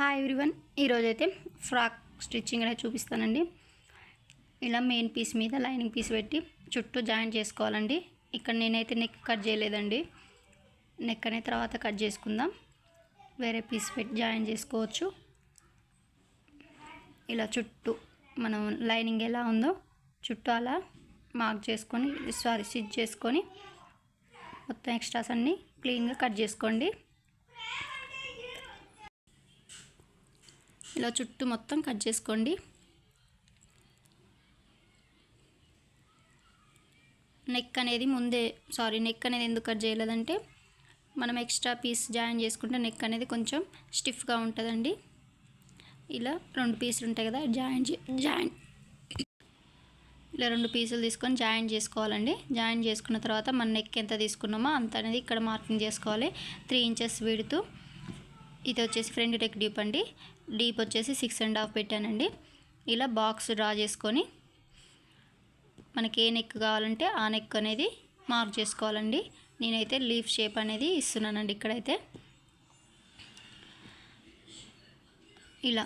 Hi everyone ఈరోజైతే frock stitching అనేది చూపిస్తానండి. ఇలా మెయిన్ పీస్ మీద లైనింగ్ పీస్ పెట్టి చుట్టూ జాయిన్ చేసుకోవాలండి. ఇక్కడ నేనైతే నెక్ కట్ చేయలేదండి. నెక్ అనే తర్వాత కట్ చేసుకుందాం. వేరే పీస్ పెట్టి జాయిన్ చేసుకోవచ్చు. ఇలా చుట్టూ మనం లైనింగ్ ఎలా ఉందో చుట్టూ అలా మార్క్ చేసుకొని సారీ స్టిచ్ చేసుకొని మొత్తం ఎక్స్ట్రాస్ అన్నీ క్లీన్గా కట్ చేసుకోండి. ఇలా చుట్టూ మొత్తం కట్ చేసుకోండి. నెక్ అనేది ముందే సారీ నెక్ అనేది ఎందుకు కట్ చేయలేదంటే మనం ఎక్స్ట్రా పీస్ జాయిన్ చేసుకుంటే నెక్ అనేది కొంచెం స్టిఫ్గా ఉంటుందండి. ఇలా రెండు పీసులు ఉంటాయి కదా జాయిన్ జాయిన్. ఇలా రెండు పీసులు తీసుకొని జాయిన్ చేసుకోవాలండి. జాయిన్ చేసుకున్న తర్వాత మన నెక్ ఎంత తీసుకున్నామో అంత అనేది ఇక్కడ మార్కింగ్ చేసుకోవాలి. త్రీ ఇంచెస్ విడుతూ. ఇది వచ్చేసి ఫ్రంట్ నెక్ డీప్ అండి. డీప్ వచ్చేసి సిక్స్ అండ్ హాఫ్ పెట్టానండి. ఇలా బాక్స్ డ్రా చేసుకొని మనకి ఏ నెక్ కావాలంటే ఆ నెక్ అనేది మార్క్ చేసుకోవాలండి. నేనైతే లీఫ్ షేప్ అనేది ఇస్తున్నానండి ఇక్కడైతే. ఇలా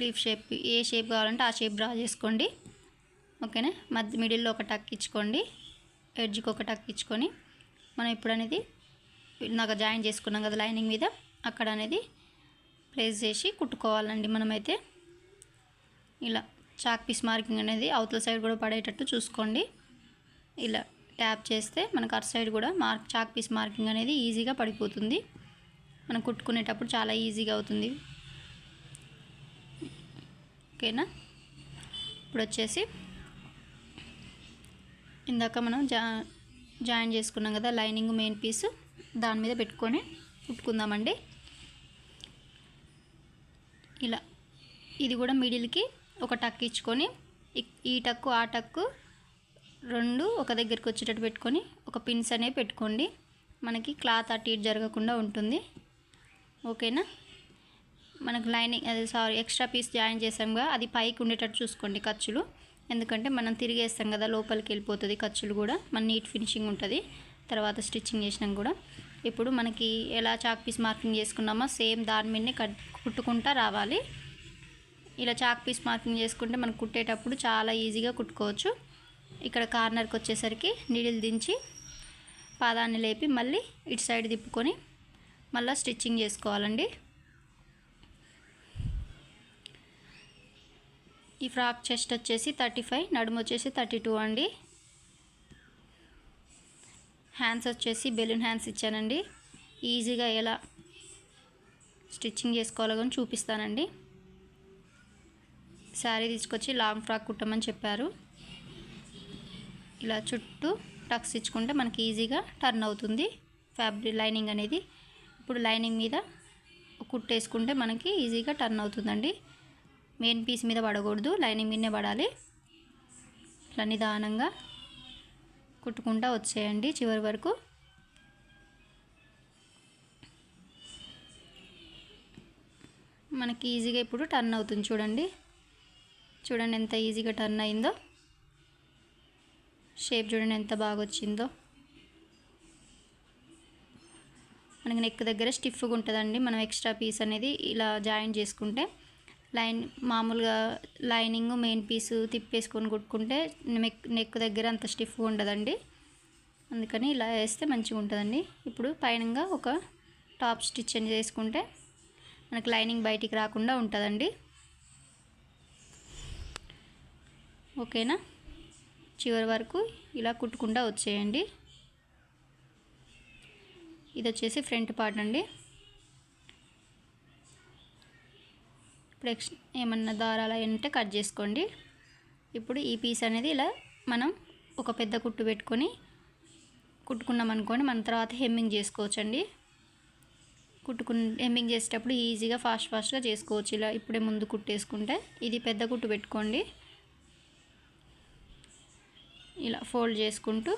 లీఫ్ షేప్ ఏ షేప్ కావాలంటే ఆ షేప్ డ్రా చేసుకోండి. ఓకేనా? మధ్య మిడిల్లో ఒక టక్ ఇచ్చుకోండి. ఎడ్జ్కి ఒక టక్ ఇచ్చుకొని మనం ఇప్పుడు అనేది నాకు జాయిన్ చేసుకున్నాం కదా లైనింగ్ మీద. అక్కడ అనేది ప్లేస్ చేసి కుట్టుకోవాలండి మనమైతే. ఇలా చాక్ పీస్ మార్కింగ్ అనేది అవతల సైడ్ కూడా పడేటట్టు చూసుకోండి. ఇలా ట్యాప్ చేస్తే మనకు అటు సైడ్ కూడా మార్క్ చాక్ పీస్ మార్కింగ్ అనేది ఈజీగా పడిపోతుంది. మనం కుట్టుకునేటప్పుడు చాలా ఈజీగా అవుతుంది. ఓకేనా? ఇప్పుడు వచ్చేసి ఇందాక మనం జా జాయిన్ చేసుకున్నాం కదా లైనింగ్ మెయిన్ పీస్ దాని మీద పెట్టుకొని కుట్టుకుందామండి. ఇలా. ఇది కూడా మిడిల్కి ఒక టక్ ఇచ్చుకొని ఈ టక్కు ఆ టక్కు రెండు ఒక దగ్గరికి వచ్చేటట్టు పెట్టుకొని ఒక పిన్స్ అనేవి పెట్టుకోండి. మనకి క్లాత్ అటు ఇటు జరగకుండా ఉంటుంది. ఓకేనా? మనకు లైనింగ్ అది సారీ ఎక్స్ట్రా పీస్ జాయిన్ చేసాంగా అది పైకి ఉండేటట్టు చూసుకోండి ఖర్చులు. ఎందుకంటే మనం తిరిగేస్తాం కదా లోపలికి వెళ్ళిపోతుంది ఖర్చులు కూడా. మన నీట్ ఫినిషింగ్ ఉంటుంది. తర్వాత స్టిచ్చింగ్ చేసినాం కూడా. ఇప్పుడు మనకి ఎలా చాక్ పీస్ మార్కింగ్ చేసుకున్నామో సేమ్ దాని మీదనే కట్ కుట్టుకుంటా రావాలి. ఇలా చాక్ పీస్ మార్కింగ్ చేసుకుంటే మనం కుట్టేటప్పుడు చాలా ఈజీగా కుట్టుకోవచ్చు. ఇక్కడ కార్నర్కి వచ్చేసరికి నీడిల్ దించి పాదాన్ని లేపి మళ్ళీ ఇటు సైడ్ తిప్పుకొని మళ్ళీ స్టిచ్చింగ్ చేసుకోవాలండి. ఈ ఫ్రాక్ చెస్ట్ వచ్చేసి థర్టీ ఫైవ్ నడుము వచ్చేసి థర్టీ టూ అండి. హ్యాండ్స్ వచ్చేసి బెలూన్ హ్యాండ్స్ ఇచ్చానండి. ఈజీగా ఎలా స్టిచ్చింగ్ చేసుకోవాలో కానీ చూపిస్తానండి. శారీ తీసుకొచ్చి లాంగ్ ఫ్రాక్ కుట్టమని చెప్పారు. ఇలా చుట్టూ టక్స్ ఇచ్చుకుంటే మనకి ఈజీగా టర్న్ అవుతుంది. ఫ్యాబ్రిక్ లైనింగ్ అనేది ఇప్పుడు లైనింగ్ మీద కుట్టేసుకుంటే మనకి ఈజీగా టర్న్ అవుతుందండి. మెయిన్ పీస్ మీద పడకూడదు లైనింగ్ మీదనే పడాలి. ఇట్లా నిదానంగా కుట్టుకుంటా వచ్చేయండి చివరి వరకు. మనకి ఈజీగా ఇప్పుడు టర్న్ అవుతుంది చూడండి. చూడండి ఎంత ఈజీగా టర్న్ అయిందో. షేప్ చూడండి ఎంత బాగా వచ్చిందో. మనకి నెక్ దగ్గర స్టిఫ్గా ఉంటుందండి. మనం ఎక్స్ట్రా పీస్ అనేది ఇలా జాయిన్ చేసుకుంటే లైన్ మామూలుగా లైనింగ్ మెయిన్ పీసు తిప్పేసుకొని కుట్టుకుంటే నెక్ నెక్ దగ్గర అంత స్టిఫ్గా ఉండదండి. అందుకని ఇలా వేస్తే మంచిగా ఉంటుందండి. ఇప్పుడు పైనంగా ఒక టాప్ స్టిచ్ అని చేసుకుంటే మనకు లైనింగ్ బయటికి రాకుండా ఉంటుందండి. ఓకేనా? చివరి వరకు ఇలా కుట్టుకుండా వచ్చేయండి. ఇది వచ్చేసి ఫ్రంట్ పార్ట్ అండి. ఇప్పుడు ఎక్స్ ఏమన్నా దారాలు అవి ఉంటే కట్ చేసుకోండి. ఇప్పుడు ఈ పీస్ అనేది ఇలా మనం ఒక పెద్ద కుట్టు పెట్టుకొని కుట్టుకున్నాం అనుకోండి మన తర్వాత హెమ్మింగ్ చేసుకోవచ్చండి. కుట్టుకుని హెమ్మింగ్ చేసేటప్పుడు ఈజీగా ఫాస్ట్ ఫాస్ట్గా చేసుకోవచ్చు. ఇలా ఇప్పుడే ముందు కుట్టేసుకుంటే ఇది పెద్ద కుట్టు పెట్టుకోండి. ఇలా ఫోల్డ్ చేసుకుంటూ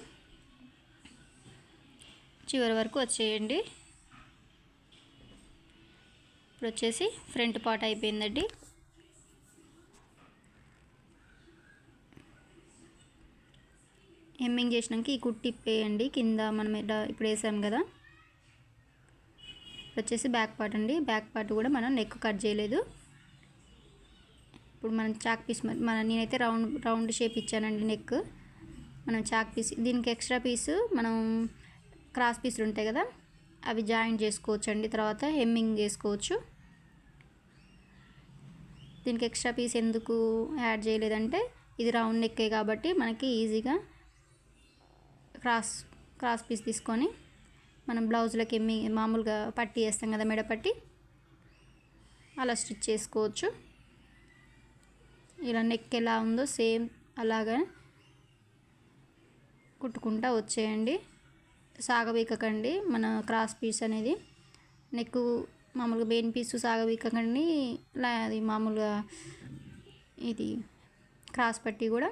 చివరి వరకు వచ్చేయండి. ఇప్పుడు వచ్చేసి ఫ్రంట్ పార్ట్ అయిపోయిందండి. హెమ్మింగ్ చేసినాక ఈ కుట్టి ఇప్పేయండి కింద మనం ఇలా ఇప్పుడు వేసాం కదా. వచ్చేసి బ్యాక్ పార్ట్ అండి. బ్యాక్ పార్ట్ కూడా మనం నెక్ కట్ చేయలేదు. ఇప్పుడు మనం చాక్ పీస్ మన నేనైతే రౌండ్ రౌండ్ షేప్ ఇచ్చానండి నెక్ మనం చాక్ పీస్ దీనికి ఎక్స్ట్రా పీసు మనం క్రాస్ పీసులు ఉంటాయి కదా అవి జాయింట్ చేసుకోవచ్చు అండి తర్వాత హెమ్మింగ్ చేసుకోవచ్చు దీనికి ఎక్స్ట్రా పీస్ ఎందుకు యాడ్ చేయలేదంటే ఇది రౌండ్ నెక్కే కాబట్టి మనకి ఈజీగా క్రాస్ క్రాస్ పీస్ తీసుకొని మనం బ్లౌజ్లకి ఎమ్మి మామూలుగా పట్టి వేస్తాం కదా మెడపట్టి అలా స్టిచ్ చేసుకోవచ్చు. ఇలా నెక్ ఎలా ఉందో సేమ్ అలాగా కుట్టుకుంటా వచ్చేయండి. సాగవీకకండి మన క్రాస్ పీస్ అనేది. నెక్ మామూలుగా మెయిన్ పీసు సాగవీకకండి లా అది మామూలుగా ఇది క్రాస్ పట్టి కూడా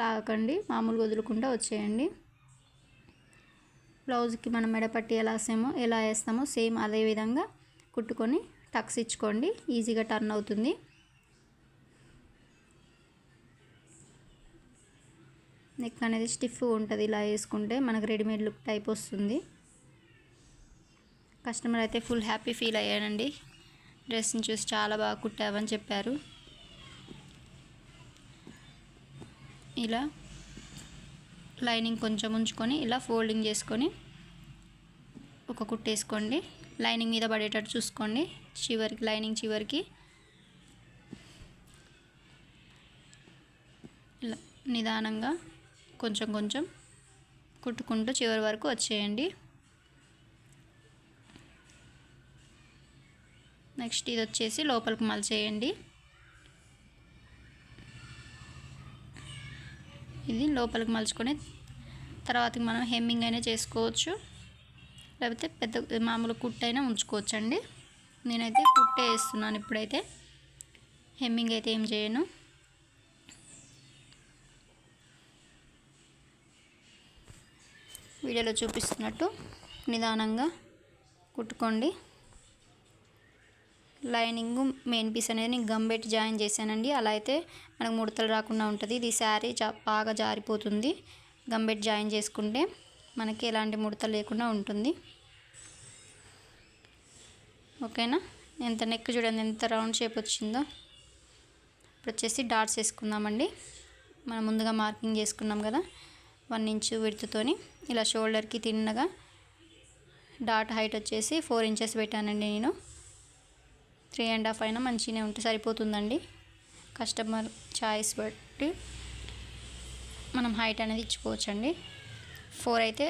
లాగకండి మామూలుగా వదులుకుంటూ వచ్చేయండి. బ్లౌజ్కి మనం మెడపట్టి ఎలా వేసామో ఎలా వేస్తామో సేమ్ అదే విధంగా కుట్టుకొని టక్స్ ఇచ్చుకోండి ఈజీగా టర్న్ అవుతుంది. నెక్ అనేది స్టిఫ్ ఉంటుంది ఇలా వేసుకుంటే మనకు రెడీమేడ్ లుక్ టైప్ వస్తుంది. కస్టమర్ అయితే ఫుల్ హ్యాపీ ఫీల్ అయ్యానండి డ్రెస్ని చూసి చాలా బాగా కుట్టావని చెప్పారు. ఇలా లైనింగ్ కొంచెం ఉంచుకొని ఇలా ఫోల్డింగ్ చేసుకొని ఒక కుట్టేసుకోండి లైనింగ్ మీద పడేటట్టు చూసుకోండి. చివరికి లైనింగ్ చివరికి ఇలా నిదానంగా కొంచెం కొంచెం కుట్టుకుంటూ చివరి వరకు వచ్చేయండి. నెక్స్ట్ ఇది వచ్చేసి లోపలికి మలచేయండి ఇది లోపలికి మలుచుకొని తర్వాత మనం హెమ్మింగ్ అయినా చేసుకోవచ్చు. లేకపోతే పెద్ద మామూలు కుట్టు అయినా ఉంచుకోవచ్చు అండి నేనైతే కుట్టే వేస్తున్నాను ఇప్పుడైతే. హెమ్మింగ్ అయితే ఏం చేయను. వీడియోలో చూపిస్తున్నట్టు నిదానంగా కుట్టుకోండి. లైనింగ్ మెయిన్ పీస్ అనేది నేను గమ్ పెట్టి జాయిన్ చేశానండి. అలా అయితే మనకు ముడతలు రాకుండా ఉంటుంది. ఇది శారీ బాగా జారిపోతుంది. గమ్ పెట్టి జాయిన్ చేసుకుంటే మనకి ఎలాంటి ముడత లేకుండా ఉంటుంది. ఓకేనా? ఎంత నెక్ చూడండి ఎంత రౌండ్ షేప్ వచ్చిందో. ఇప్పుడు వచ్చేసి డాట్స్ వేసుకుందామండి. మనం ముందుగా మార్కింగ్ చేసుకున్నాం కదా వన్ ఇంచు విడుతుతోని ఇలా షోల్డర్కి తిన్నగా డాట్ హైట్ వచ్చేసి ఫోర్ ఇంచెస్ పెట్టానండి నేను. త్రీ అండ్ హాఫ్ అయినా మంచిగానే ఉంటే సరిపోతుందండి. కస్టమర్ చాయిస్ బట్టి మనం హైట్ అనేది ఇచ్చుకోవచ్చండి. ఫోర్ అయితే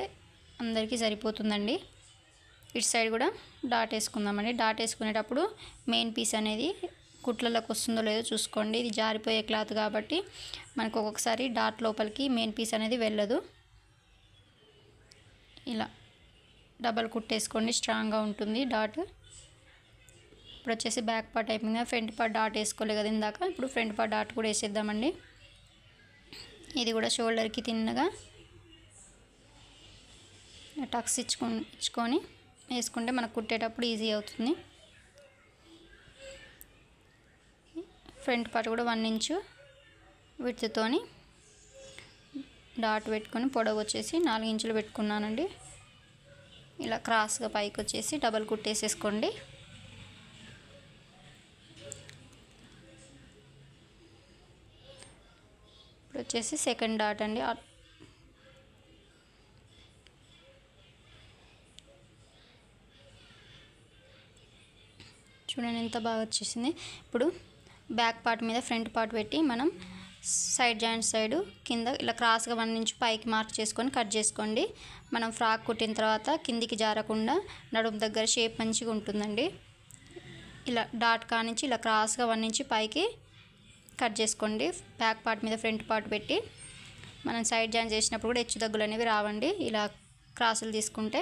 అందరికీ సరిపోతుందండి. ఇటు సైడ్ కూడా డాట్ వేసుకుందామండి. డాట్ వేసుకునేటప్పుడు మెయిన్ పీస్ అనేది కుట్లలోకి వస్తుందో లేదో చూసుకోండి. ఇది జారిపోయే క్లాత్ కాబట్టి మనకు ఒక్కొక్కసారి డాట్ లోపలికి మెయిన్ పీస్ అనేది వెళ్ళదు. ఇలా డబల్ కుట్టేసుకోండి. స్ట్రాంగ్గా ఉంటుంది డాట్. ఇప్పుడు వచ్చేసి బ్యాక్ పార్ట్ అయిపోయింది ఫ్రంట్ పార్ట్ డాట్ వేసుకోలేదు కదా ఇందాక. ఇప్పుడు ఫ్రంట్ పార్ట్ డాట్ కూడా వేసేద్దామండి. ఇది కూడా షోల్డర్కి తిన్నగా. టక్స్ ఇచ్చుకొని ఇచ్చుకొని వేసుకుంటే మనకు కుట్టేటప్పుడు ఈజీ అవుతుంది. ఫ్రంట్ పార్ట్ కూడా వన్ ఇంచు విడ్త్తోని డాట్ పెట్టుకొని పొడవు వచ్చేసి నాలుగు ఇంచులు పెట్టుకున్నానండి. ఇలా క్రాస్గా పైకి వచ్చేసి డబల్ కుట్టేసేసుకోండి. ఇప్పుడు వచ్చేసి సెకండ్ డాట్ అండి చూడండి ఎంత బాగా వచ్చేసింది. ఇప్పుడు బ్యాక్ పార్ట్ మీద ఫ్రంట్ పార్ట్ పెట్టి మనం సైడ్ జాయింట్ సైడ్ కింద ఇలా క్రాస్గా వన్ నుంచి పైకి మార్క్ చేసుకొని కట్ చేసుకోండి. మనం ఫ్రాక్ కుట్టిన తర్వాత కిందికి జారకుండా నడుము దగ్గర షేప్ మంచిగా ఉంటుందండి. ఇలా డాట్ కానించి ఇలా క్రాస్గా వన్ నుంచి పైకి కట్ చేసుకోండి. బ్యాక్ పార్ట్ మీద ఫ్రంట్ పార్ట్ పెట్టి మనం సైడ్ జాయిన్ చేసినప్పుడు కూడా హెచ్చు దగ్గులు అనేవి రావండి. ఇలా క్రాసులు తీసుకుంటే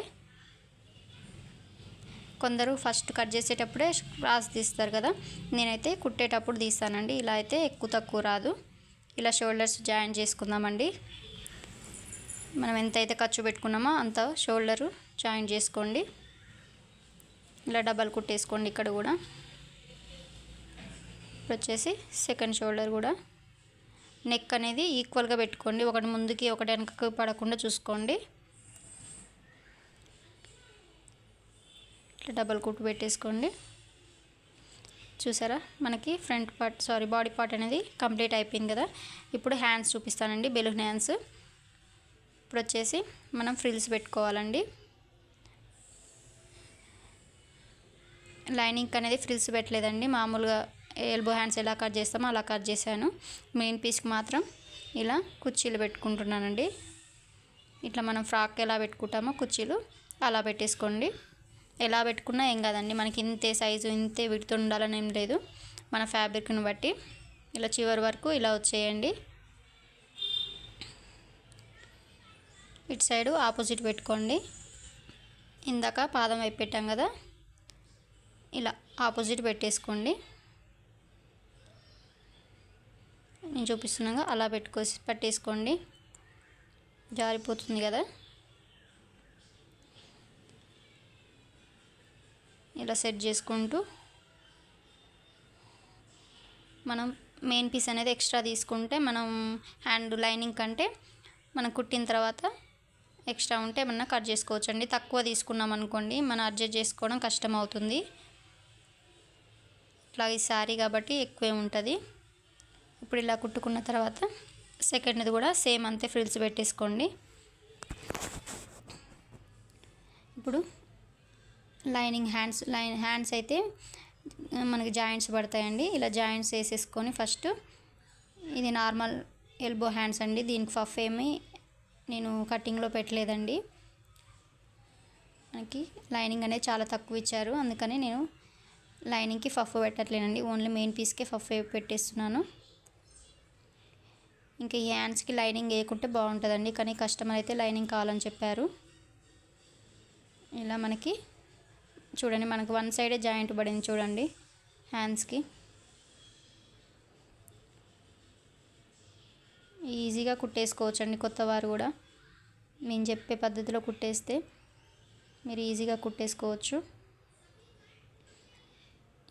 కొందరు ఫస్ట్ కట్ చేసేటప్పుడే క్రాస్ తీస్తారు కదా. నేనైతే కుట్టేటప్పుడు తీస్తానండి. ఇలా అయితే ఎక్కువ తక్కువ రాదు. ఇలా షోల్డర్స్ జాయిన్ చేసుకుందామండి. మనం ఎంతైతే ఖర్చు పెట్టుకున్నామో అంత షోల్డరు జాయిన్ చేసుకోండి. ఇలా డబల్ కుట్టేసుకోండి ఇక్కడ కూడా. ఇప్పుడు వచ్చేసి సెకండ్ షోల్డర్ కూడా. నెక్ అనేది ఈక్వల్గా పెట్టుకోండి. ఒకటి ముందుకి ఒకటి వెనకకి పడకుండా చూసుకోండి. ఇట్లా డబల్ కుట్టు పెట్టేసుకోండి. చూసారా? మనకి front part sorry body part అనేది కంప్లీట్ అయిపోయింది కదా? ఇప్పుడు హ్యాండ్స్ చూపిస్తానండి బెలూన్ హ్యాండ్స్. ఇప్పుడు వచ్చేసి మనం ఫ్రిల్స్ పెట్టుకోవాలండి. లైనింగ్ అనేది ఫ్రిల్స్ పెట్టలేదండి. మామూలుగా ఎల్బో హ్యాండ్స్ ఎలా కట్ చేస్తామో అలా కట్ చేశాను. మెయిన్ పీస్కి మాత్రం ఇలా కుర్చీలు పెట్టుకుంటున్నానండి. ఇట్లా మనం ఫ్రాక్ ఎలా పెట్టుకుంటామో కుర్చీలు అలా పెట్టేసుకోండి. ఎలా పెట్టుకున్నా ఏం కాదండి మనకి ఇంతే సైజు ఇంతే విడుతూ ఉండాలని ఏం లేదు. మన ఫ్యాబ్రిక్ని బట్టి ఇలా చివరి వరకు ఇలా వచ్చేయండి. ఇటు సైడు ఆపోజిట్ పెట్టుకోండి. ఇందాక పాదం వైపు పెట్టాం కదా ఇలా ఆపోజిట్ పెట్టేసుకోండి. నేను చూపిస్తున్నాగా. అలా పెట్టుకోసి పట్టేసుకోండి. జారిపోతుంది కదా. ఇలా సెట్ చేసుకుంటూ మనం మెయిన్ పీస్ అనేది ఎక్స్ట్రా తీసుకుంటే మనం హ్యాండ్ లైనింగ్ కంటే మనం కుట్టిన తర్వాత ఎక్స్ట్రా ఉంటే ఏమన్నా కట్ చేసుకోవచ్చు అండి తక్కువ తీసుకున్నాం అనుకోండి మనం అడ్జస్ట్ చేసుకోవడం కష్టం అవుతుంది. ఇట్లా ఈ శారీ కాబట్టి ఎక్కువే ఉంటుంది. ఇప్పుడు ఇలా కుట్టుకున్న తర్వాత సెకండ్ది కూడా సేమ్ అంతే ఫ్రిల్స్ పెట్టేసుకోండి. ఇప్పుడు లైనింగ్ హ్యాండ్స్ లైన్ హ్యాండ్స్ అయితే మనకి జాయింట్స్ పడతాయండి. ఇలా జాయింట్స్ వేసేసుకొని ఫస్ట్ ఇది నార్మల్ ఎల్బో హ్యాండ్స్ అండి. దీనికి ఫఫ్ ఏమి నేను కటింగ్లో పెట్టలేదండి. మనకి లైనింగ్ అనేది చాలా తక్కువ ఇచ్చారు. అందుకని నేను లైనింగ్కి ఫఫ్ పెట్టట్లేనండి. ఓన్లీ మెయిన్ పీస్కే ఫఫ్ పెట్టేస్తున్నాను. ఇంకా ఈ హ్యాండ్స్కి లైనింగ్ వేయకుంటే బాగుంటుందండి. కానీ కస్టమర్ అయితే లైనింగ్ కావాలని చెప్పారు. ఇలా మనకి చూడండి మనకు వన్ సైడే జాయింట్ పడింది చూడండి హ్యాండ్స్కి ఈజీగా కుట్టేసుకోవచ్చండి కొత్త వారు కూడా. మేము చెప్పే పద్ధతిలో కుట్టేస్తే మీరు ఈజీగా కుట్టేసుకోవచ్చు.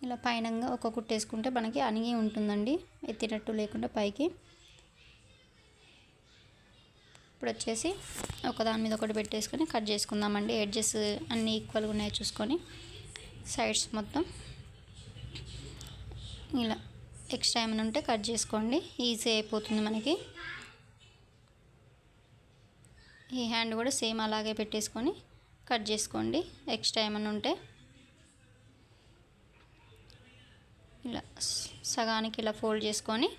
ఇలా పైనంగా ఒక కుట్టేసుకుంటే మనకి అణిగి ఉంటుందండి. ఎత్తినట్టు లేకుండా పైకి. ఇప్పుడు వచ్చేసి ఒకదాని మీద ఒకటి పెట్టేసుకొని కట్ చేసుకుందామండి. ఎడ్జెస్ అన్నీ ఈక్వల్గా ఉన్నాయో చూసుకొని. సైడ్స్ మొత్తం ఇలా ఎక్స్ట్రా ఏమైనా ఉంటే కట్ చేసుకోండి. ఈజీ అయిపోతుంది మనకి. ఈ హ్యాండ్ కూడా సేమ్ అలాగే పెట్టేసుకొని కట్ చేసుకోండి. ఎక్స్ట్రా ఏమైనా ఉంటే. ఇలా సగానికి ఇలా ఫోల్డ్ చేసుకొని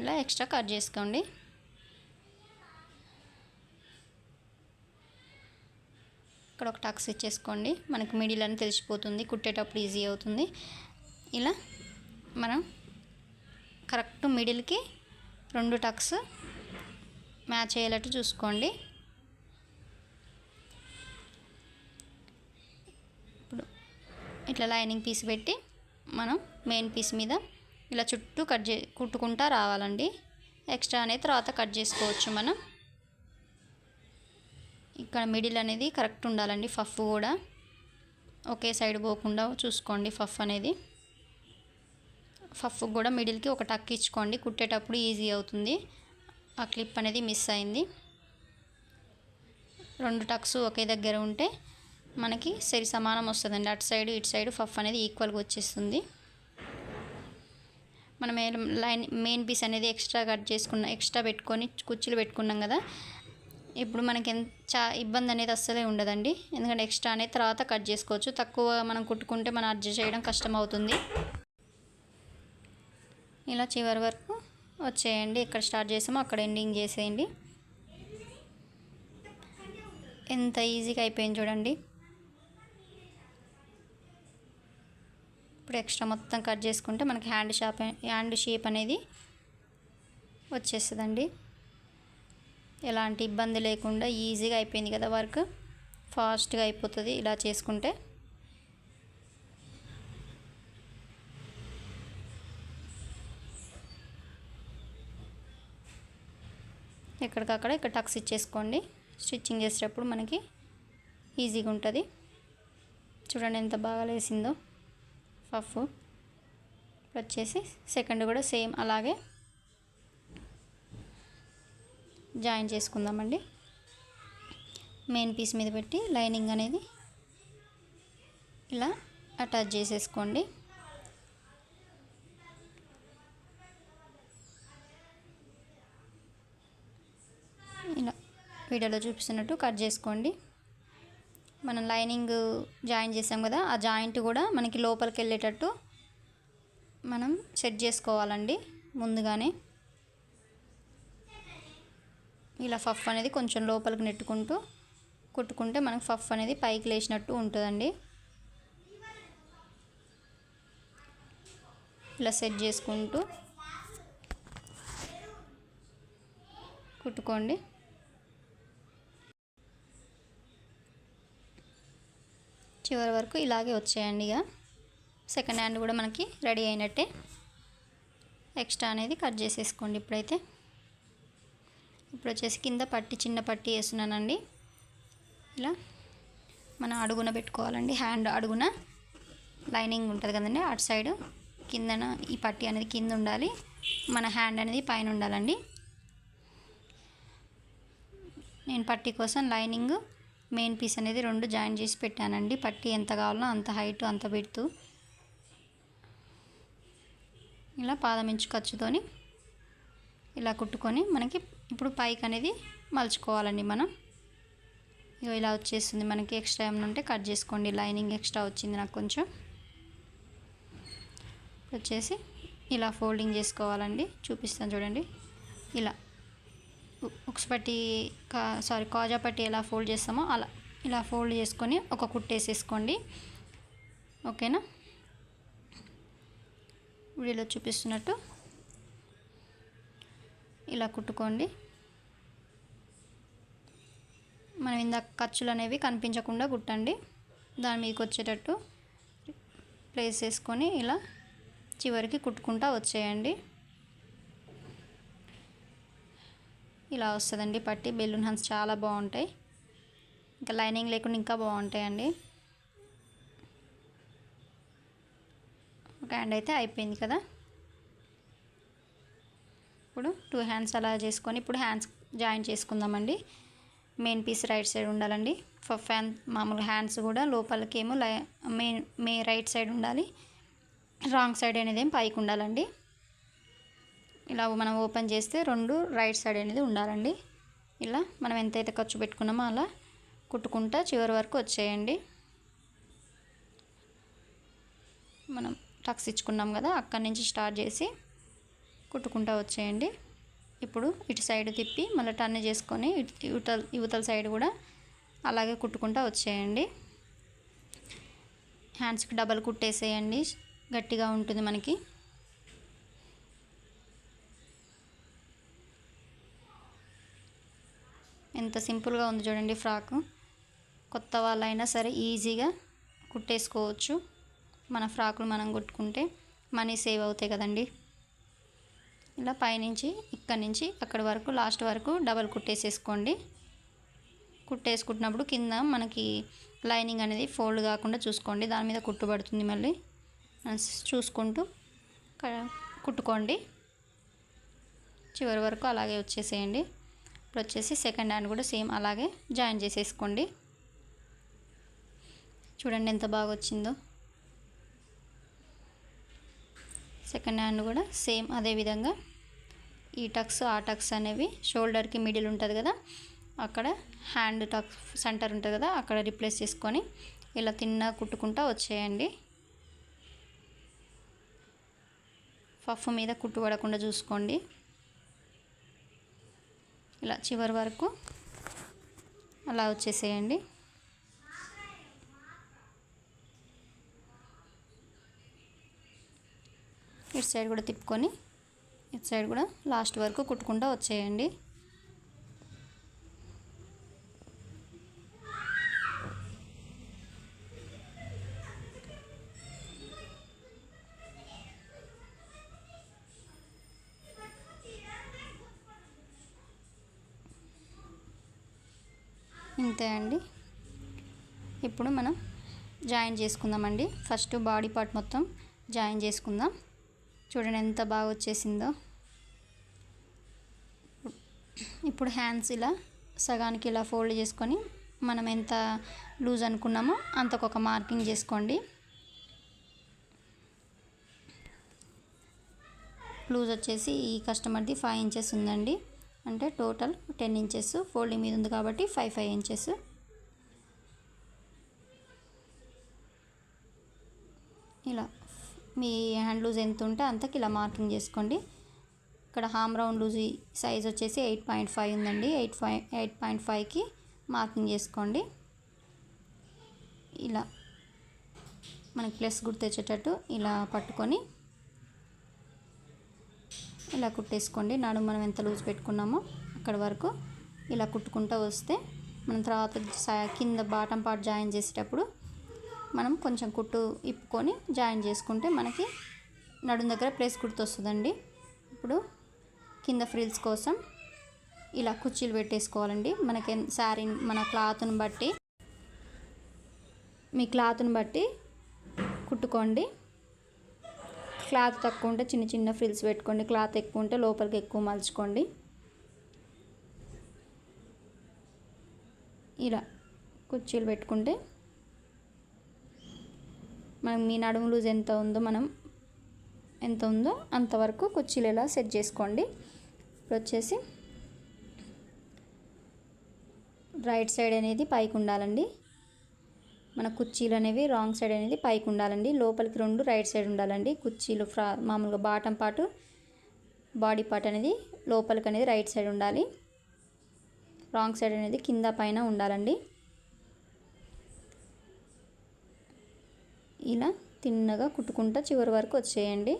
ఇలా ఎక్స్ట్రా కట్ చేసుకోండి. ఇక్కడ ఒక టక్స్ ఇచ్చేసుకోండి మనకు మిడిల్ అని తెలిసిపోతుంది. కుట్టేటప్పుడు ఈజీ అవుతుంది. ఇలా మనం కరెక్ట్ మిడిల్కి రెండు టక్స్ మ్యాచ్ అయ్యేటట్టు చూసుకోండి. ఇప్పుడు ఇట్లా లైనింగ్ పీస్ పెట్టి మనం మెయిన్ పీస్ మీద ఇలా చుట్టూ కట్ చే కుట్టుకుంటా రావాలండి. ఎక్స్ట్రా అనేది తర్వాత కట్ చేసుకోవచ్చు మనం. ఇక్కడ మిడిల్ అనేది కరెక్ట్ ఉండాలండి ఫఫ్ కూడా. ఒకే సైడ్ పోకుండా చూసుకోండి ఫఫ్ అనేది. ఫఫ్ కూడా మిడిల్కి ఒక టక్ ఇచ్చుకోండి కుట్టేటప్పుడు ఈజీ అవుతుంది. ఆ క్లిప్ అనేది మిస్ అయింది. రెండు టక్స్ ఒకే దగ్గర ఉంటే మనకి సరి సమానం వస్తుందండి. అటు సైడ్ ఇటు సైడ్ ఫఫ్ అనేది ఈక్వల్గా వచ్చేస్తుంది. మనం లైన్ మెయిన్ పీస్ అనేది ఎక్స్ట్రా కట్ చేసుకున్న ఎక్స్ట్రా పెట్టుకొని కుర్చీలు పెట్టుకున్నాం కదా ఇప్పుడు మనకి ఎంత చా ఇబ్బంది అనేది అస్సలే ఉండదండి. ఎందుకంటే ఎక్స్ట్రా అనేది తర్వాత కట్ చేసుకోవచ్చు. తక్కువ మనం కుట్టుకుంటే మనం అడ్జస్ట్ చేయడం కష్టం అవుతుంది ఇలా చివరి వరకు వచ్చేయండి. ఎక్కడ స్టార్ట్ చేసామో అక్కడ ఎండింగ్ చేసేయండి. ఎంత ఈజీగా అయిపోయింది చూడండి. ఇప్పుడు ఎక్స్ట్రా మొత్తం కట్ చేసుకుంటే మనకి హ్యాండ్ షాప్ హ్యాండ్ షేప్ అనేది వచ్చేస్తుందండి. ఎలాంటి ఇబ్బంది లేకుండా ఈజీగా అయిపోయింది కదా వర్క్. ఫాస్ట్గా అయిపోతుంది ఇలా చేసుకుంటే. ఎక్కడికక్కడ ఇక్కడ టక్స్ ఇచ్చేసుకోండి. స్టిచ్చింగ్ చేసేటప్పుడు మనకి ఈజీగా ఉంటుంది. చూడండి ఎంత బాగా లేసిందో. పఫ్. వచ్చేసి సెకండ్ కూడా సేమ్ అలాగే జాయిన్ చేసుకుందామండి. మెయిన్ పీస్ మీద పెట్టి లైనింగ్ అనేది ఇలా అటాచ్ చేసేసుకోండి. ఇలా వీడియోలో చూపిస్తున్నట్టు కట్ చేసుకోండి. మనం లైనింగ్ జాయిన్ చేసాం కదా ఆ జాయింట్ కూడా మనకి లోపలికి వెళ్ళేటట్టు మనం సెట్ చేసుకోవాలండి ముందుగానే. ఇలా ఫఫ్ అనేది కొంచెం లోపలికి నెట్టుకుంటూ కుట్టుకుంటే మనకు ఫఫ్ అనేది పైకి లేచినట్టు ఉంటుందండి. ఇలా సెట్ చేసుకుంటూ కుట్టుకోండి. చివరి వరకు ఇలాగే వచ్చేయండి ఇక. సెకండ్ హ్యాండ్ కూడా మనకి రెడీ అయినట్టే. ఎక్స్ట్రా అనేది కట్ చేసేసుకోండి ఇప్పుడైతే. ఇప్పుడు వచ్చేసి కింద పట్టి చిన్న పట్టి వేస్తున్నానండి. ఇలా మనం అడుగున పెట్టుకోవాలండి. హ్యాండ్ అడుగున లైనింగ్ ఉంటుంది కదండి అటు సైడ్. కిందన ఈ పట్టి అనేది కింద ఉండాలి. మన హ్యాండ్ అనేది పైన ఉండాలండి. నేను పట్టి కోసం లైనింగ్ మెయిన్ పీస్ అనేది రెండు జాయిన్ చేసి పెట్టానండి. పట్టి ఎంత కావాలో అంత హైట్ అంత పెడుతూ ఇలా పాదమించు ఖర్చుతోని ఇలా కుట్టుకొని మనకి ఇప్పుడు పైకి అనేది మలుచుకోవాలండి మనం. ఇగో ఇలా వచ్చేస్తుంది మనకి ఎక్స్ట్రా ఏమైనా ఉంటే కట్ చేసుకోండి. లైనింగ్ ఎక్స్ట్రా వచ్చింది నాకు కొంచెం. వచ్చేసి ఇలా ఫోల్డింగ్ చేసుకోవాలండి. చూపిస్తాను చూడండి. ఇలా ఉక్స్ పట్టి కా సారీ కాజా పట్టి ఎలా ఫోల్డ్ చేస్తామో అలా ఇలా ఫోల్డ్ చేసుకొని ఒక కుట్టేసేసుకోండి ఓకేనా? వీడియోలో చూపిస్తున్నట్టు ఇలా కుట్టుకోండి. మనం ఇందాక ఖర్చులు అనేవి కనిపించకుండా కుట్టండి. దాని మీదకి వచ్చేటట్టు ప్లేస్ చేసుకొని ఇలా చివరికి కుట్టుకుంటా వచ్చేయండి. ఇలా వస్తుందండి పట్టి. బెలూన్ హన్స్ చాలా బాగుంటాయి. ఇంకా లైనింగ్ లేకుండా ఇంకా బాగుంటాయండి. ఒక హ్యాండ్ అయితే అయిపోయింది కదా. ఇప్పుడు టూ హ్యాండ్స్ అలా చేసుకొని ఇప్పుడు హ్యాండ్స్ జాయిన్ చేసుకుందామండి. మెయిన్ పీస్ రైట్ సైడ్ ఉండాలండి. ఫ్యాన్ మామూలు హ్యాండ్స్ కూడా లోపలికేమో లై మెయిన్ మే రైట్ సైడ్ ఉండాలి. రాంగ్ సైడ్ అనేది ఏం పైకి ఉండాలండి. ఇలా మనం ఓపెన్ చేస్తే రెండు రైట్ సైడ్ అనేది ఉండాలండి. ఇలా మనం ఎంతైతే ఖర్చు పెట్టుకున్నామో అలా కుట్టుకుంటా చివరి వరకు వచ్చేయండి. మనం టక్స్ ఇచ్చుకున్నాం కదా అక్కడి నుంచి స్టార్ట్ చేసి కుట్టుకుంటా వచ్చేయండి. ఇప్పుడు ఇటు సైడ్ తిప్పి మళ్ళీ టర్న్ చేసుకొని ఇవతల యువతల సైడ్ కూడా అలాగే కుట్టుకుంటా వచ్చేయండి. హ్యాండ్స్కి డబల్ కుట్టేసేయండి. గట్టిగా ఉంటుంది మనకి. ఎంత సింపుల్గా ఉంది చూడండి ఫ్రాక్. కొత్త వాళ్ళైనా సరే ఈజీగా కుట్టేసుకోవచ్చు. మన ఫ్రాకులు మనం కుట్టుకుంటే మనీ సేవ్ అవుతాయి కదండి. ఇలా పైనుంచి ఇక్కడి నుంచి అక్కడి వరకు లాస్ట్ వరకు డబల్ కుట్టేసేసుకోండి. కుట్టేసుకుంటున్నప్పుడు కింద మనకి లైనింగ్ అనేది ఫోల్డ్ కాకుండా చూసుకోండి. దాని మీద కుట్టుబడుతుంది మళ్ళీ. చూసుకుంటూ కుట్టుకోండి. చివరి వరకు అలాగే వచ్చేసేయండి. ఇప్పుడు వచ్చేసి సెకండ్ హ్యాండ్ కూడా సేమ్ అలాగే జాయిన్ చేసేసుకోండి. చూడండి ఎంత బాగా వచ్చిందో. సెకండ్ హ్యాండ్ కూడా సేమ్ అదే విధంగా ఈ టక్స్ ఆ టక్స్ అనేవి షోల్డర్కి మిడిల్ ఉంటుంది కదా అక్కడ హ్యాండ్ టక్ సెంటర్ ఉంటుంది కదా అక్కడ రిప్లేస్ చేసుకొని ఇలా తిన్న కుట్టుకుంటా వచ్చేయండి. పఫ్ మీద కుట్టు పడకుండా చూసుకోండి. ఇలా చివరి వరకు అలా వచ్చేసేయండి. ఇటు సైడ్ కూడా తిప్పుకొని ఇటు సైడ్ కూడా లాస్ట్ వరకు కుట్టుకుంటూ వచ్చేయండి. ఇంతే అండి. ఇప్పుడు మనం జాయిన్ చేసుకుందామండి. ఫస్ట్ బాడీ పార్ట్ మొత్తం జాయిన్ చేసుకుందాం. చూడండి ఎంత బాగా వచ్చేసిందో. ఇప్పుడు హ్యాండ్స్ ఇలా సగానికి ఇలా ఫోల్డ్ చేసుకొని మనం ఎంత లూజ్ అనుకున్నామో అంతకొక మార్కింగ్ చేసుకోండి. లూజ్ వచ్చేసి ఈ కస్టమర్ది ఫైవ్ ఇంచెస్ ఉందండి. అంటే టోటల్ టెన్ ఇంచెస్ ఫోల్డింగ్ మీద ఉంది కాబట్టి ఫైవ్ ఫైవ్ ఇంచెస్ ఇలా మీ హ్యాండ్ లూజ్ ఎంత ఉంటే అంతకి ఇలా మార్కింగ్ చేసుకోండి. ఇక్కడ హామ్ రౌండ్ లూజ్ సైజ్ వచ్చేసి ఎయిట్ పాయింట్ ఫైవ్ ఉందండి. ఎయిట్ ఫైవ్ ఎయిట్ పాయింట్ ఫైవ్కి మార్కింగ్ చేసుకోండి. ఇలా మనకి ప్లస్ గుర్తు తెచ్చేటట్టు ఇలా పట్టుకొని ఇలా కుట్టేసుకోండి. నడుము మనం ఎంత లూజ్ పెట్టుకున్నామో అక్కడ వరకు ఇలా కుట్టుకుంటూ వస్తే మనం తర్వాత కింద బాటం పార్ట్ జాయిన్ చేసేటప్పుడు మనం కొంచెం కుట్టు ఇప్పుకొని జాయిన్ చేసుకుంటే మనకి నడుము దగ్గర ప్లేస్ గుర్తు వస్తుందండి ఇప్పుడు కింద ఫ్రిల్స్ కోసం ఇలా కుర్చీలు పెట్టేసుకోవాలండి. మనకి శారీ మన క్లాత్ని బట్టి మీ క్లాత్ని బట్టి కుట్టుకోండి. క్లాత్ తక్కువ ఉంటే చిన్న చిన్న ఫ్రిల్స్ పెట్టుకోండి. క్లాత్ ఎక్కువ ఉంటే లోపలికి ఎక్కువ మలుచుకోండి. ఇలా కుర్చీలు పెట్టుకుంటే మనం మీ నడుము లూజ్ ఎంత ఉందో మనం ఎంత ఉందో అంతవరకు కుర్చీలు ఇలా సెట్ చేసుకోండి. ఇప్పుడు వచ్చేసి రైట్ సైడ్ అనేది పైకి ఉండాలండి. మన కుర్చీలు అనేవి రాంగ్ సైడ్ అనేది పైకి ఉండాలండి. లోపలికి రెండు రైట్ సైడ్ ఉండాలండి. కుర్చీలు ఫ్రా మామూలుగా బాటం పాటు బాడీ పార్ట్ అనేది లోపలికి అనేది రైట్ సైడ్ ఉండాలి. రాంగ్ సైడ్ అనేది కింద పైన ఉండాలండి. ఇలా తిన్నగా కుట్టుకుంటా చివరి వరకు వచ్చేయండి.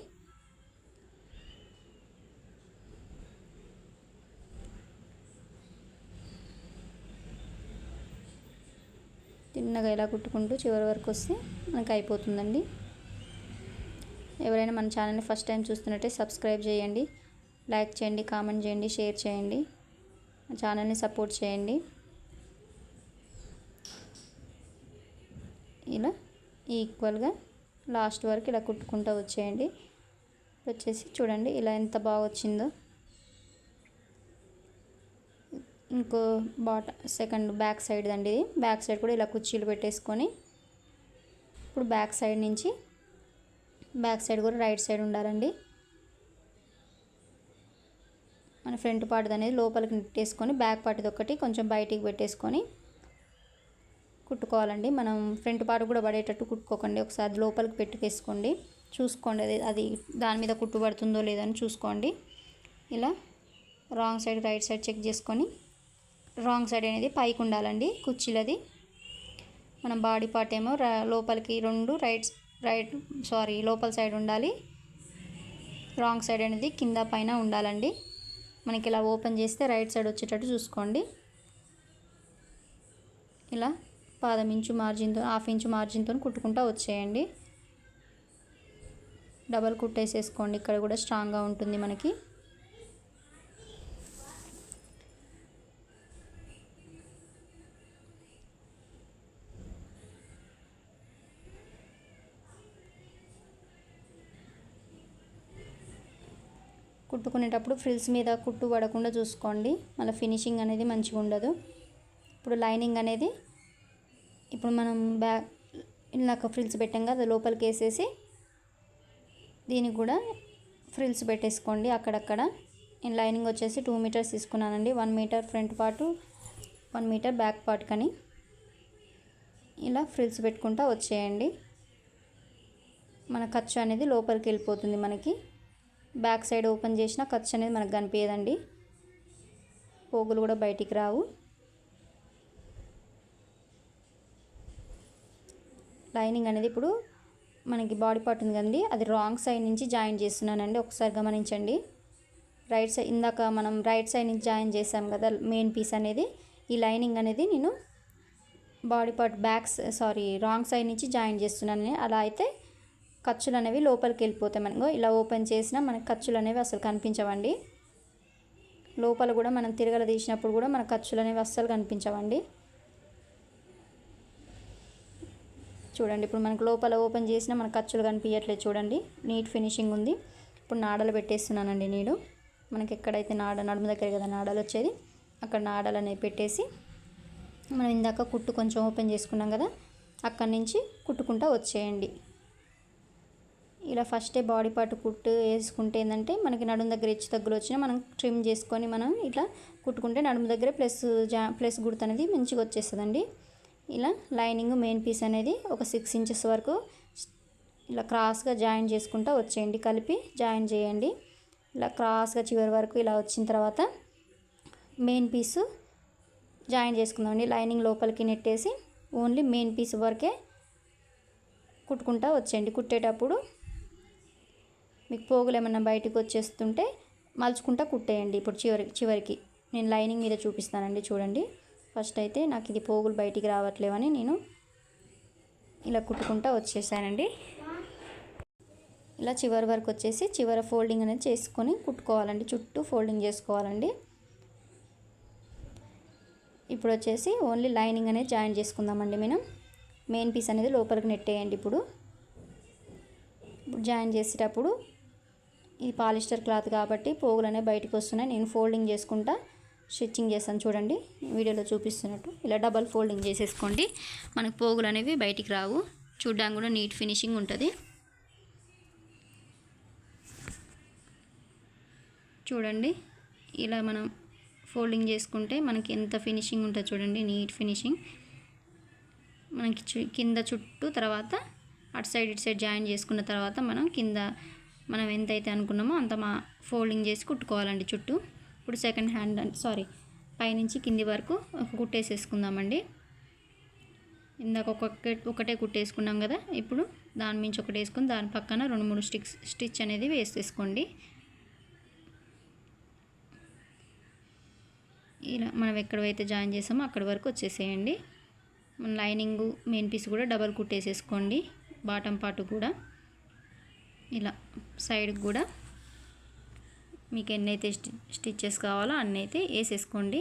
తిన్నగా ఇలా కుట్టుకుంటూ చివరి వరకు వస్తే మనకు అయిపోతుందండి. ఎవరైనా మన ఛానల్ని ఫస్ట్ టైం చూస్తున్నట్టే సబ్స్క్రైబ్ చేయండి లైక్ చేయండి కామెంట్ చేయండి షేర్ చేయండి. మా ఛానల్ని సపోర్ట్ చేయండి. ఇలా ఈక్వల్గా లాస్ట్ వరకు ఇలా కుట్టుకుంటూ వచ్చేయండి. వచ్చేసి చూడండి ఇలా ఎంత బాగా వచ్చిందో. ఇంకో బాట సెకండ్ బ్యాక్ సైడ్ అండి ఇది. బ్యాక్ సైడ్ కూడా ఇలా కుర్చీలు పెట్టేసుకొని ఇప్పుడు బ్యాక్ సైడ్ నుంచి బ్యాక్ సైడ్ కూడా రైట్ సైడ్ ఉండాలండి. మన ఫ్రంట్ పార్ట్ అనేది లోపలికి నెట్టేసుకొని బ్యాక్ పార్ట్ది ఒకటి కొంచెం బయటికి పెట్టేసుకొని కుట్టుకోవాలండి. మనం ఫ్రంట్ పార్ట్ కూడా పడేటట్టు కుట్టుకోకండి. ఒకసారి లోపలికి పెట్టుకేసుకోండి. చూసుకోండి అది అది దాని మీద కుట్టు పడుతుందో లేదో అని చూసుకోండి. ఇలా wrong side right side check చేసుకొని రాంగ్ సైడ్ అనేది పైకి ఉండాలండి కుర్చీలది. మన బాడీ పార్ట్ ఏమో లోపలికి రెండు రైట్ రైట్ సారీ లోపల సైడ్ ఉండాలి. రాంగ్ సైడ్ అనేది కింద పైన ఉండాలండి. మనకి ఇలా ఓపెన్ చేస్తే రైట్ సైడ్ వచ్చేటట్టు చూసుకోండి. ఇలా పాదం ఇంచు మార్జిన్తో హాఫ్ ఇంచు మార్జిన్తో కుట్టుకుంటూ వచ్చేయండి. డబల్ కుట్టేసేసుకోండి. ఇక్కడ కూడా స్ట్రాంగ్గా ఉంటుంది మనకి. కుట్టుకునేటప్పుడు ఫ్రిల్స్ మీద కుట్టు పడకుండా చూసుకోండి. మళ్ళీ ఫినిషింగ్ అనేది మంచిగా ఉండదు. ఇప్పుడు లైనింగ్ అనేది ఇప్పుడు మనం బ్యాక్ ఇలాగ ఫ్రిల్స్ పెట్టాం కదా అది లోపలికి వేసేసి దీనికి కూడా ఫ్రిల్స్ పెట్టేసుకోండి అక్కడక్కడ. నేను లైనింగ్ వచ్చేసి టూ మీటర్స్ తీసుకున్నానండి. One metre front part one metre back part కానీ ఇలా ఫ్రిల్స్ పెట్టుకుంటా వచ్చేయండి. మన ఖర్చు అనేది లోపలికి వెళ్ళిపోతుంది మనకి. బ్యాక్ సైడ్ ఓపెన్ చేసిన ఖర్చు అనేది మనకు కనిపించదండి పోగులు కూడా బయటికి రావు. లైనింగ్ అనేది ఇప్పుడు మనకి బాడీ పార్ట్ ఉంది కదండి. అది రాంగ్ సైడ్ నుంచి జాయిన్ చేస్తున్నానండి. ఒకసారి గమనించండి. రైట్ సైడ్ ఇందాక మనం రైట్ సైడ్ నుంచి జాయిన్ చేసాం కదా మెయిన్ పీస్ అనేది. ఈ లైనింగ్ అనేది నేను body part backs sorry wrong side నుంచి జాయిన్ చేస్తున్నాను అలా అయితే ఖర్చులు అనేవి లోపలికి వెళ్ళిపోతాయి మనకు. ఇలా ఓపెన్ చేసినా మనకి ఖర్చులు అనేవి అసలు కనిపించవండి. లోపల కూడా మనం తిరగల తీసినప్పుడు కూడా మన ఖర్చులు అనేవి అస్సలు కనిపించవండి. చూడండి. ఇప్పుడు మనకు లోపల ఓపెన్ చేసినా మన ఖర్చులు కనిపించట్లేదు చూడండి. నీట్ ఫినిషింగ్ ఉంది. ఇప్పుడు నాడలు పెట్టేస్తున్నానండి నేను మనకి ఎక్కడైతే నాడ నడుము దగ్గర కదా నాడలు వచ్చేది అక్కడ నాడలు అనేవి పెట్టేసి మనం ఇందాక కుట్టు కొంచెం ఓపెన్ చేసుకున్నాం కదా అక్కడి నుంచి కుట్టుకుంటా వచ్చేయండి. ఇలా ఫస్టే బాడీ పార్ట్ కుట్టు వేసుకుంటే ఏంటంటే మనకి నడుము దగ్గర హెచ్చు తగ్గులు వచ్చినా మనం ట్రిమ్ చేసుకొని మనం ఇట్లా కుట్టుకుంటే నడుము దగ్గర ప్లస్ జా ప్లస్ గుర్తు అనేది మంచిగా వచ్చేస్తుందండి. ఇలా లైనింగ్ మెయిన్ పీస్ అనేది ఒక సిక్స్ ఇంచెస్ వరకు ఇలా క్రాస్గా జాయిన్ చేసుకుంటూ వచ్చేయండి. కలిపి జాయిన్ చేయండి. ఇలా క్రాస్గా చివరి వరకు ఇలా వచ్చిన తర్వాత మెయిన్ పీసు జాయిన్ చేసుకుందామండి. లైనింగ్ లోపలికి నెట్టేసి ఓన్లీ మెయిన్ పీస్ వరకే కుట్టుకుంటా వచ్చేయండి. కుట్టేటప్పుడు మీకు పోగులు ఏమన్నా బయటకు వచ్చేస్తుంటే మలుచుకుంటా కుట్టేయండి. ఇప్పుడు చివరి చివరికి నేను లైనింగ్ మీద చూపిస్తానండి. చూడండి. ఫస్ట్ అయితే నాకు ఇది పోగులు బయటికి రావట్లేవని నేను ఇలా కుట్టుకుంటా వచ్చేసానండి. ఇలా చివరి వరకు వచ్చేసి చివరి ఫోల్డింగ్ అనేది చేసుకొని కుట్టుకోవాలండి. చుట్టూ ఫోల్డింగ్ చేసుకోవాలండి. ఇప్పుడు వచ్చేసి ఓన్లీ లైనింగ్ అనేది జాయిన్ చేసుకుందామండి మనం. మెయిన్ పీస్ అనేది లోపలికి నెట్టేయండి ఇప్పుడు. ఇప్పుడు జాయిన్ చేసేటప్పుడు ఇది పాలిస్టర్ క్లాత్ కాబట్టి పోగులు అనేవి బయటకు వస్తున్నాయి. నేను ఫోల్డింగ్ చేసుకుంటా స్టిచ్చింగ్ చేస్తాను చూడండి. వీడియోలో చూపిస్తున్నట్టు. ఇలా డబల్ ఫోల్డింగ్ చేసేసుకోండి. మనకు పోగులు అనేవి బయటికి రావు. చూడడానికి కూడా నీట్ ఫినిషింగ్ ఉంటుంది. చూడండి. ఇలా మనం ఫోల్డింగ్ చేసుకుంటే మనకి ఎంత ఫినిషింగ్ ఉంటుంది చూడండి. Neat finishing. మనకి కింద చుట్టూ తర్వాత అటు సైడ్ ఇటు సైడ్ జాయిన్ చేసుకున్న తర్వాత మనం కింద మనం ఎంతైతే అనుకున్నామో అంత మా ఫోల్డింగ్ చేసి కుట్టుకోవాలండి చుట్టూ. ఇప్పుడు సెకండ్ హ్యాండ్ సారీ పైనుంచి కింది వరకు ఒక కుట్టేసేసుకుందామండి. ఇందాక ఒక్కొక్క ఒకటే కుట్టేసుకున్నాం కదా ఇప్పుడు దాని మించి ఒకటి వేసుకుని దాని పక్కన రెండు మూడు స్టిక్స్ స్టిచ్ అనేది వేసేసుకోండి. ఇలా మనం ఎక్కడైతే జాయిన్ చేసామో అక్కడి వరకు వచ్చేసేయండి. మన లైనింగ్ మెయిన్ పీస్ కూడా డబల్ కుట్టేసేసుకోండి బాటం పాటు కూడా. ఇలా సైడ్కి కూడా మీకు ఎన్నైతే స్టిచ్చెస్ కావాలో అన్నీ అయితే వేసేసుకోండి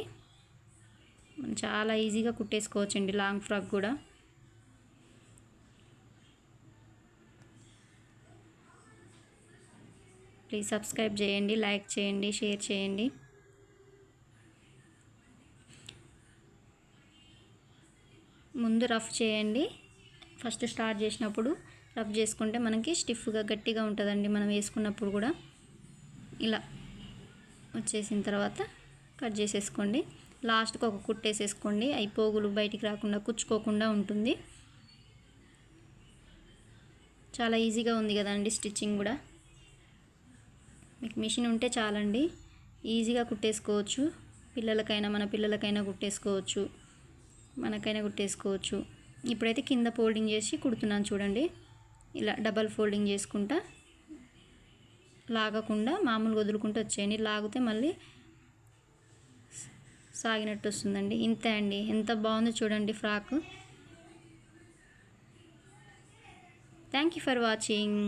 చాలా ఈజీగా కుట్టేసుకోవచ్చండి లాంగ్ ఫ్రాక్ కూడా. ప్లీజ్ సబ్స్క్రైబ్ చేయండి లైక్ చేయండి షేర్ చేయండి. ముందు రఫ్ చేయండి. ఫస్ట్ స్టార్ట్ చేసినప్పుడు రఫ్ చేసుకుంటే మనకి స్టిఫ్గా గట్టిగా ఉంటుందండి మనం వేసుకున్నప్పుడు కూడా. ఇలా. వచ్చేసిన తర్వాత కట్ చేసేసుకోండి. లాస్ట్కి ఒక కుట్టేసేసుకోండి అవి పోగులు బయటికి రాకుండా కుచ్చుకోకుండా ఉంటుంది. చాలా ఈజీగా ఉంది కదండి స్టిచ్చింగ్ కూడా. మీకు మిషన్ ఉంటే చాలండి. ఈజీగా కుట్టేసుకోవచ్చు. పిల్లలకైనా మన పిల్లలకైనా కుట్టేసుకోవచ్చు. మనకైనా కుట్టేసుకోవచ్చు. ఇప్పుడైతే కింద ఫోల్డింగ్ చేసి కుడుతున్నాను చూడండి. ఇలా డబల్ ఫోల్డింగ్ చేసుకుంటా లాగకుండా మామూలుగా వదులుకుంటూ వచ్చేయండి లాగితే మళ్ళీ సాగినట్టు వస్తుందండి. ఇంతే అండి. ఎంత బాగుందో చూడండి frock. Thank you for watching